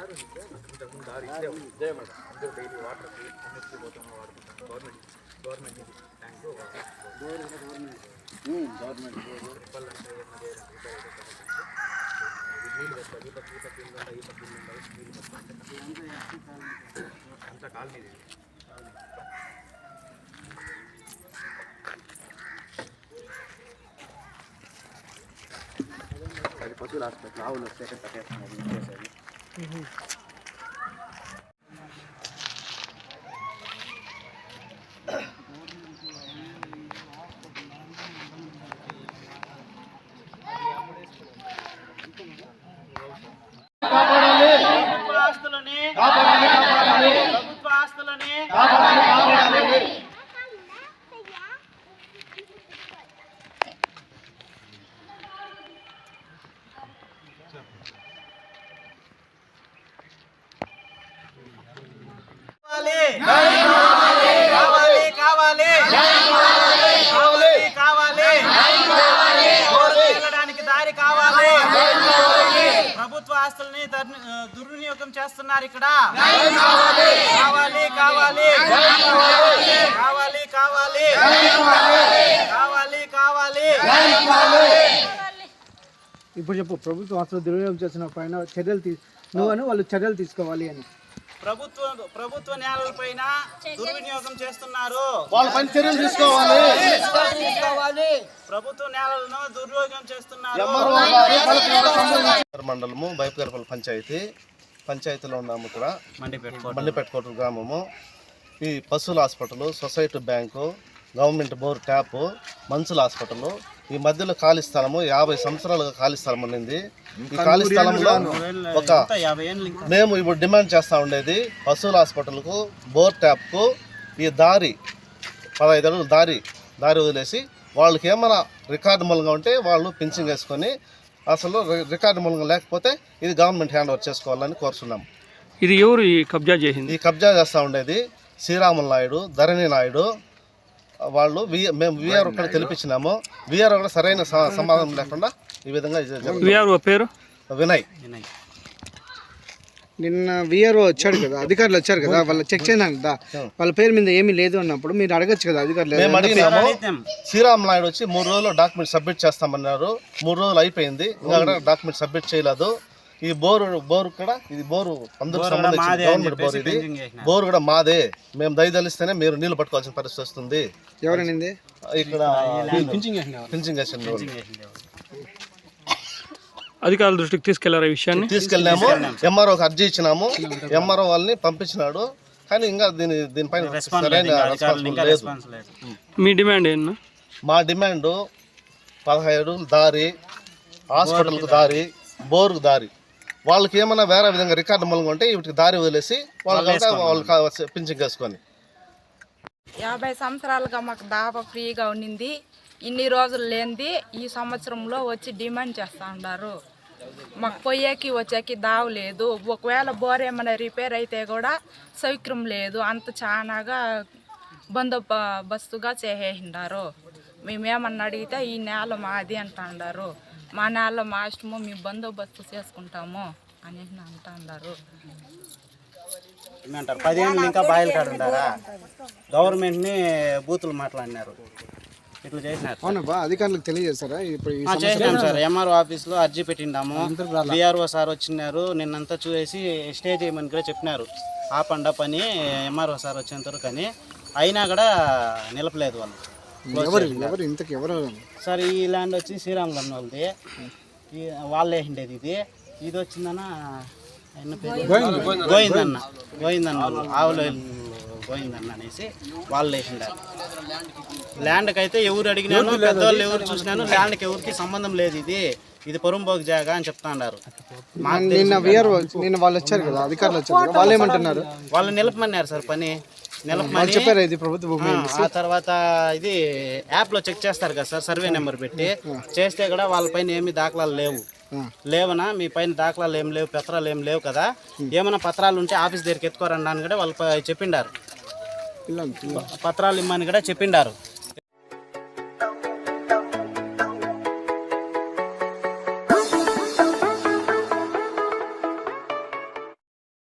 ఇంతకుముందు దారి ఇక్కడే ఉంది అందరూ డైలీ వాటర్ అన్నిటికీ పోతాము వాడుకుంటాం గవర్నమెంట్ గవర్నమెంట్ ఇది ట్యాంక్ గవర్నమెంట్ చెప్పాలంటే ఏమన్నా చేయాలంటే రిపేర్ అయితే కనుక నీళ్ళు పెట్టాలి ఈ పక్క ఈ పక్క ఇల్లు ఉంటాయి ఈ పక్క ఇల్లు ఉంటాయి నీళ్ళు పెట్టాలి అంత కాలనీ ఇది అది పశువుల హాస్పిటల్ ఆవులు వస్తే కట్టేస్తున్నారు ఇచ్చేసేది ప్రభుత్వ ఆస్తులని ప్రభుత్వ ఆస్తులని కావాలి. కావాలి. కావాలి కావాలి. కావాలి. ఓట్లు వెళ్ళడానికి దారి కావాలి. ప్రభుత్వ ఆస్తుల్ని దుర్వినియోగం చేస్తున్నారు ఇక్కడ. కావాలి. కావాలి కావాలి. కావాలి. కావాలి కావాలి. ఇప్పుడు చెప్పు ప్రభుత్వం అసలు దుర్వినియోగం చేసిన పైన చర్యలు తీ నువ్వను వాళ్ళు చర్యలు తీసుకోవాలి అని. ప్రభుత్వ ప్రభుత్వ నేలల పైన దుర్వినియోగం చేస్తున్నారు. వాళ్ళ పని చర్యలు తీసుకోవాలి. ప్రభుత్వ నేలలను దుర్వినియోగం చేస్తున్నారు. మండలము బైపగరపల్లి పంచాయతీ. పంచాయతీలో ఉన్నాము ఇక్కడ మండిపెట్టుకోట గ్రామము. ఈ పశువుల hospital society bank government bore tap మంచుల hospital ఈ మధ్యలో ఖాళీ స్థలము యాభై సంవత్సరాలుగా ఖాళీ స్థలం ఉన్నింది. ఈ ఖాళీ స్థలంలో ఒక మేము ఇప్పుడు డిమాండ్ చేస్తూ ఉండేది పశువుల హాస్పిటల్కు బోర్ ట్యాప్కు ఈ దారి పదహైదు అడుగులు దారి దారి వదిలేసి వాళ్ళకి ఏమైనా రికార్డు మూలంగా ఉంటే వాళ్ళు పింఛన్ వేసుకొని అసలు రి- రికార్డు మూలంగా లేకపోతే ఇది గవర్నమెంట్ హ్యాండ్ ఓవర్ చేసుకోవాలని కోరుతున్నాం ఇది ఎవరు ఈ కబ్జా చేసింది? ఈ కబ్జా చేస్తూ ఉండేది శ్రీరాములు నాయుడు ధరణి నాయుడు వాళ్ళు వి మేము విఆర్ ఒక్కడ తెలిపించినాము విఆర్ కూడా సరైన స- సమాధానం లేకుండా ఈ విధంగా. విఆర్ఓ పేరు? వినయ్. నిన్న విఆర్ఓ వచ్చాడు కదా అధికారులు వచ్చారు కదా వాళ్ళు చెక్ చేయడానికి కదా వాళ్ళ పేరు మీద ఏమీ లేదు అన్నప్పుడు మీరు అడగచ్చు కదా అధికారులు మేము అడిగినాము. శ్రీరామ్ నాయుడు వచ్చి మూడు రోజుల్లో డాక్యుమెంట్ సబ్మిట్ చేస్తామన్నారు. మూడు రోజులు అయిపోయింది. ఇంకా కూడా డాక్యుమెంట్ సబ్మిట్ చేయలేదు. ఈ బోరు బోరు కూడా ఇది బోరు అందరికి సంబంధించిన గవర్నమెంట్ బోర్ ఇది. బోరు కూడా మాదే. మేము దయదలిస్తేనే మీరు నీళ్ళు పట్టుకోవాల్సిన పరిస్థితి వస్తుంది. ఎవరనింది? ఇక్కడ పింఛింగ్. అధికారుల దృష్టికి తీసుకెళ్ళారు ఈ విషయాన్ని? తీసుకెళ్ళాము. ఎంఆర్ఓకి అర్జీ ఇచ్చినాము. ఎంఆర్ఓ వాళ్ళని పంపించినాడు. కానీ ఇంకా దీని దీనిపైన సరైన రెస్పాన్సిబుల్ లేదు. మీ డిమాండ్ ఏంటన్నా మా డిమాండ్ పదహైదు దారి హాస్పిటల్కు దారి బోరుకు దారి. వాళ్ళకి ఏమైనా వేరే విధంగా రికార్డు మూలంగా ఉంటే వీటికి దారి వదిలేసి వాళ్ళకి వాళ్ళు పింఛన్ వేసుకొని యాభై సంవత్సరాలుగా మాకు దాబా ఫ్రీగా ఉండింది ఇన్ని రోజులు లేనిది ఈ సంవత్సరంలో వచ్చి డిమాండ్ చేస్తూ ఉన్నారు మాకు పోయేకి వచ్చేకి దావ లేదు. ఒకవేళ బోర్ ఏమైనా రిపేర్ అయితే కూడా సౌకర్యం లేదు. అంత చాలాగా బందోబస్తుగా చేసేసిండారు. మేమేమన్నా అడిగితే ఈ నేల మాది అంటున్నారు మా నేల మా ఇష్టము మేము బందోబస్తు చేసుకుంటాము అని అంటున్నారు ఏమంటారు? పదిహేను ఇంకా బాయిల్ కాడ ఉండారా? గవర్నమెంట్ని బూతులు మాట్లాడినారు. ఇట్లా చేసినారు. అధికారులకు ఇప్పుడు ఈ ఆ, చేసినాం సార్. ఎంఆర్ఓ ఆఫీస్లో అర్జీ పెట్టిండాము. బీఆర్ఓ సార్ వచ్చినారు నిన్నంతా చూసి స్టే చేయమని కూడా చెప్పినారు. ఆపండ పని ఎంఆర్ఓ సార్ వచ్చేంత వరకు అని. అయినా కూడా నిలపలేదు వాళ్ళు. ఎవరు చేసినారు. ఎవరు ఇంతకు ఎవరు? సార్ ఈ ల్యాండ్ వచ్చి శ్రీరామ్ గన్ వాళ్ళది వాళ్ళు వేసిండేది ఇది. ఇది వచ్చిందన్న గోవిందన్న. గోవిందన్న. వాళ్ళు ఆవులు గోవిందన్న అనేసి వాళ్ళు వేసిండారు ల్యాండ్కి అయితే ఎవరు అడిగినాను పెద్దవాళ్ళు ఎవరు చూసినాను ల్యాండ్కి ఎవరికి సంబంధం లేదు ఇది. ఇది పొరంబోగు జాగా అని చెప్తా ఉన్నారు మాకు నిన్న నిన్న వాళ్ళు వచ్చారు కదా అధికారులు వచ్చారు వాళ్ళు ఏమంటున్నారు? వాళ్ళు నిలపమన్నారు సార్ పని. వాళ్ళు నిలపమని చెప్పారు ఇది ప్రభుత్వ భూమి ఆ, తర్వాత ఇది యాప్లో చెక్ చేస్తారు కదా సార్ సర్వే నెంబర్ పెట్టి. చేస్తే కూడా వాళ్ళ పైన ఏమి దాఖలాలు లేవు. లేవనా? మీ పైన దాఖలాలు ఏం లేవు పత్రాలు ఏం లేవు కదా. ఏమైనా పత్రాలు ఉంటే ఆఫీస్ దగ్గరికి ఎత్తుకోరండి అని కూడా వాళ్ళు చెప్పిండారు. పత్రాలు ఇమ్మని కూడా చెప్పిండారు.